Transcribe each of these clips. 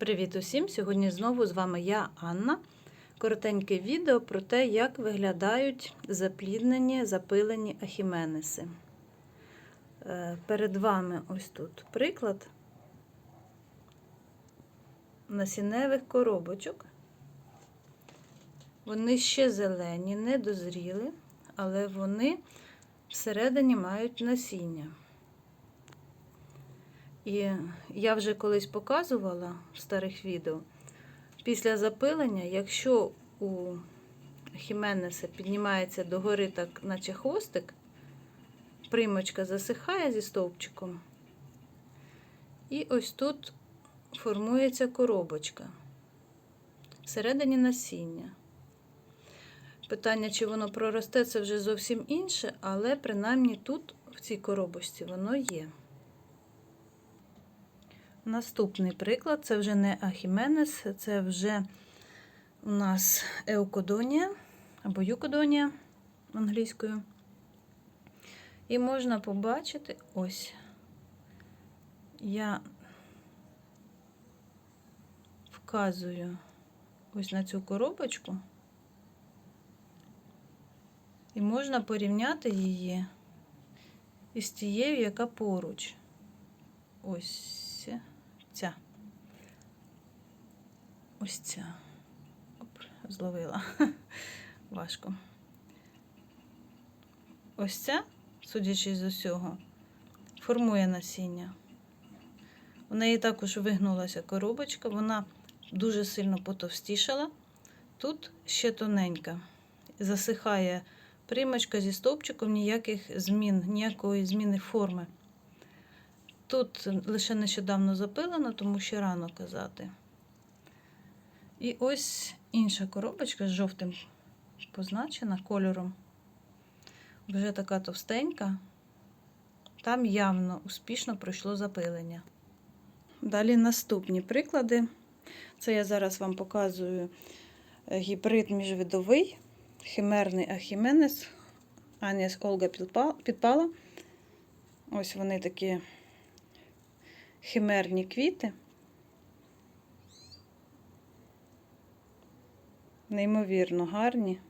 Привіт усім! Сьогодні знову з вами я, Анна. Коротеньке відео про те, як виглядають запліднені запилені ахіменеси. Е, Перед вами ось тут приклад насінневих коробочок. Вони ще зелені, не дозріли, але вони всередині мають насіння. І я вже колись показувала в старих відео. Після запилення, якщо у хіменеса піднімається догори, так, наче хвостик, примочка засихає зі стовпчиком, і ось тут формується коробочка. Всередині насіння. Питання, чи воно проросте, це вже зовсім інше, але принаймні тут, в цій коробочці, воно є. Наступний приклад це вже не Ахіменес, це вже у нас Еукодонія або Юкодонія англійською. І можна побачити ось я вказую ось на цю коробочку, і можна порівняти її із тією, яка поруч. Ось ця. Ось ця. Оп, зловила. Важко. Ось ця, судячи з усього, формує насіння. У неї також вигнулася коробочка, вона дуже сильно потовстішала. Тут ще тоненька. Засихає примочка зі стовпчиком, ніяких змін, ніякої зміни форми. Тут лише нещодавно запилено, тому ще рано казати. І ось інша коробочка з жовтим позначена кольором. Вже така товстенька. Там явно успішно пройшло запилення. Далі наступні приклади. Це я зараз вам показую гібрид міжвидовий, химерний ахіменес, Аніс Олга підпала. Ось вони такі химерні квіти. Неймовірно гарні.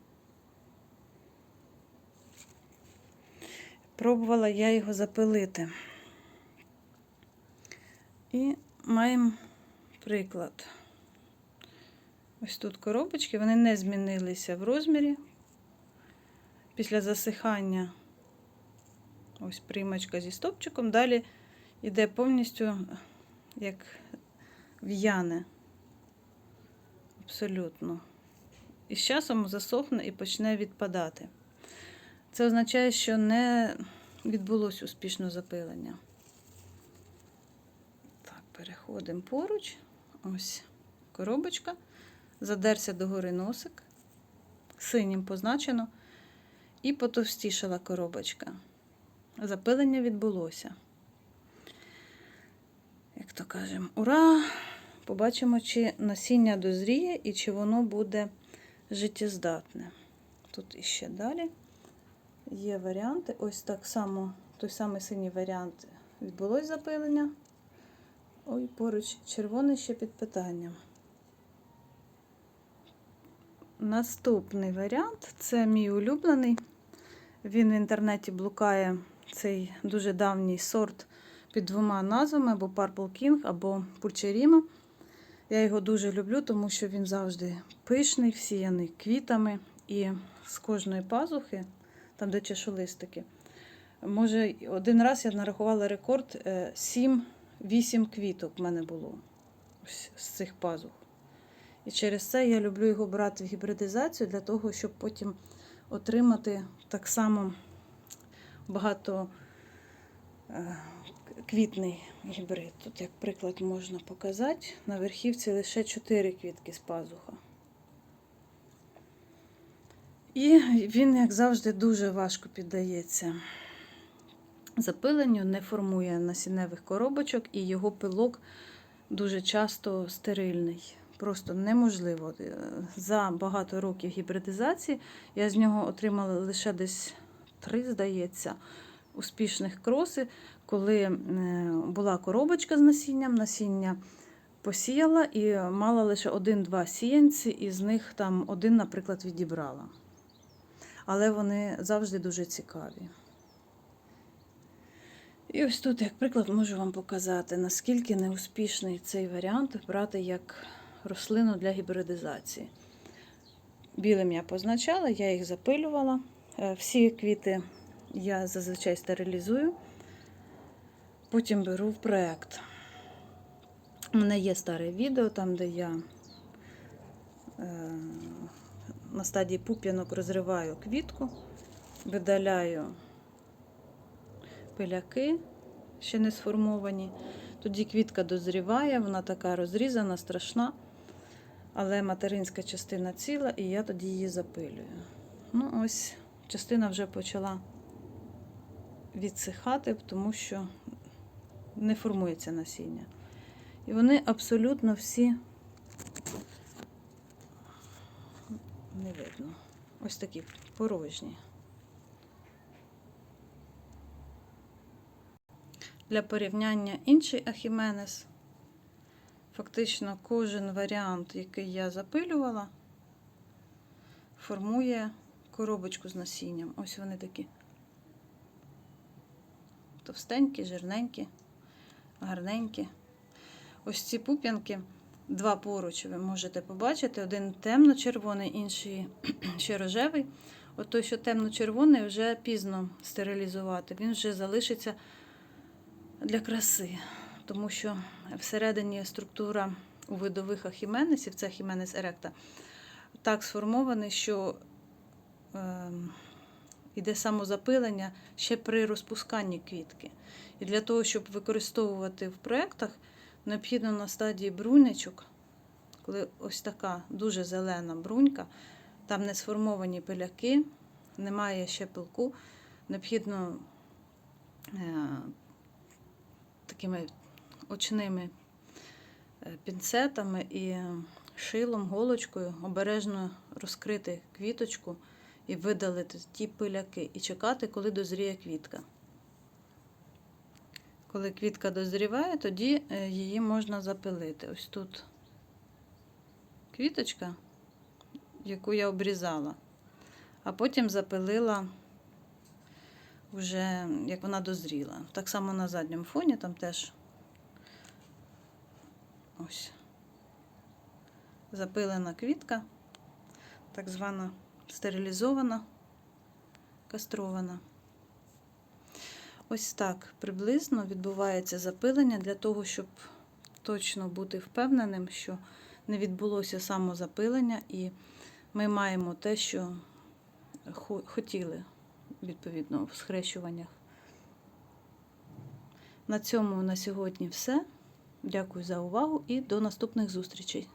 Пробувала я його запилити. І маємо приклад. Ось тут коробочки, вони не змінилися в розмірі. Після засихання ось приймачка зі стопчиком. Далі іде повністю як в'яне. Абсолютно. І з часом засохне і почне відпадати. Це означає, що не відбулося успішно запилення. Так, переходимо поруч. Ось коробочка. Задерся догори носик. Синім позначено. І потовстішала коробочка. Запилення відбулося як то кажемо, ура! Побачимо, чи насіння дозріє і чи воно буде життєздатне. Тут іще далі є варіанти. Ось так само той самий синій варіант відбулось запилення. Ой, поруч червоний ще під питанням. Наступний варіант це мій улюблений. Він в інтернеті блукає цей дуже давній сорт під двома назвами або Purple King, або Pulcherima. Я його дуже люблю, тому що він завжди пишний, всіяний квітами. І з кожної пазухи, там, де чешолистики, може, один раз я нарахувала рекорд 7-8 квіток в мене було з цих пазух. І через це я люблю його брати в гібридизацію для того, щоб потім отримати так само багато е, квітний гібрид. Тут, як приклад, можна показати. На верхівці лише 4 квітки з пазуха. І він, як завжди, дуже важко піддається запиленню, не формує насінневих коробочок, і його пилок дуже часто стерильний. Просто неможливо. За багато років гібридизації я з нього отримала лише десь три, здається, успішних кроси, коли е, була коробочка з насінням, насіння посіяла і мала лише один-два сіянці, і з них там один, наприклад, відібрала. Але вони завжди дуже цікаві. І ось тут, як приклад, можу вам показати, наскільки неуспішний цей варіант брати як рослину для гібридизації. Білим я позначала, я їх запилювала. Е, Всі квіти я зазвичай стерилізую, потім беру в проєкт. У мене є старе відео, там, де я е, на стадії пуп'янок розриваю квітку, видаляю пиляки, ще не сформовані. Тоді квітка дозріває, вона така розрізана, страшна, але материнська частина ціла, і я тоді її запилюю. Ну, ось частина вже почала відсихати, тому що не формується насіння. І вони абсолютно всі не видно. Ось такі порожні. Для порівняння інший ахіменес. Фактично кожен варіант, який я запилювала, формує коробочку з насінням. Ось вони такі. Товстенькі, жирненькі, гарненькі. Ось ці пуп'янки, два поруч ви можете побачити. Один темно-червоний, інший ще рожевий. От той, що темно-червоний, вже пізно стерилізувати. Він вже залишиться для краси. Тому що всередині структура у видових ахіменесів, це ахіменес еректа, так сформований, що е, йде самозапилення ще при розпусканні квітки. І для того, щоб використовувати в проєктах, необхідно на стадії брунечок, коли ось така дуже зелена брунька, там не сформовані пиляки, немає ще пилку, необхідно е, такими очними е, пінцетами і шилом, голочкою обережно розкрити квіточку і видалити ті пиляки, і чекати, коли дозріє квітка. Коли квітка дозріває, тоді е, її можна запилити. Ось тут квіточка, яку я обрізала, а потім запилила вже як вона дозріла. Так само на задньому фоні там теж ось запилена квітка, так звана стерилізована, кастрована. Ось так приблизно відбувається запилення для того, щоб точно бути впевненим, що не відбулося самозапилення, і ми маємо те, що хотіли відповідно в схрещуваннях. На цьому на сьогодні все. Дякую за увагу і до наступних зустрічей.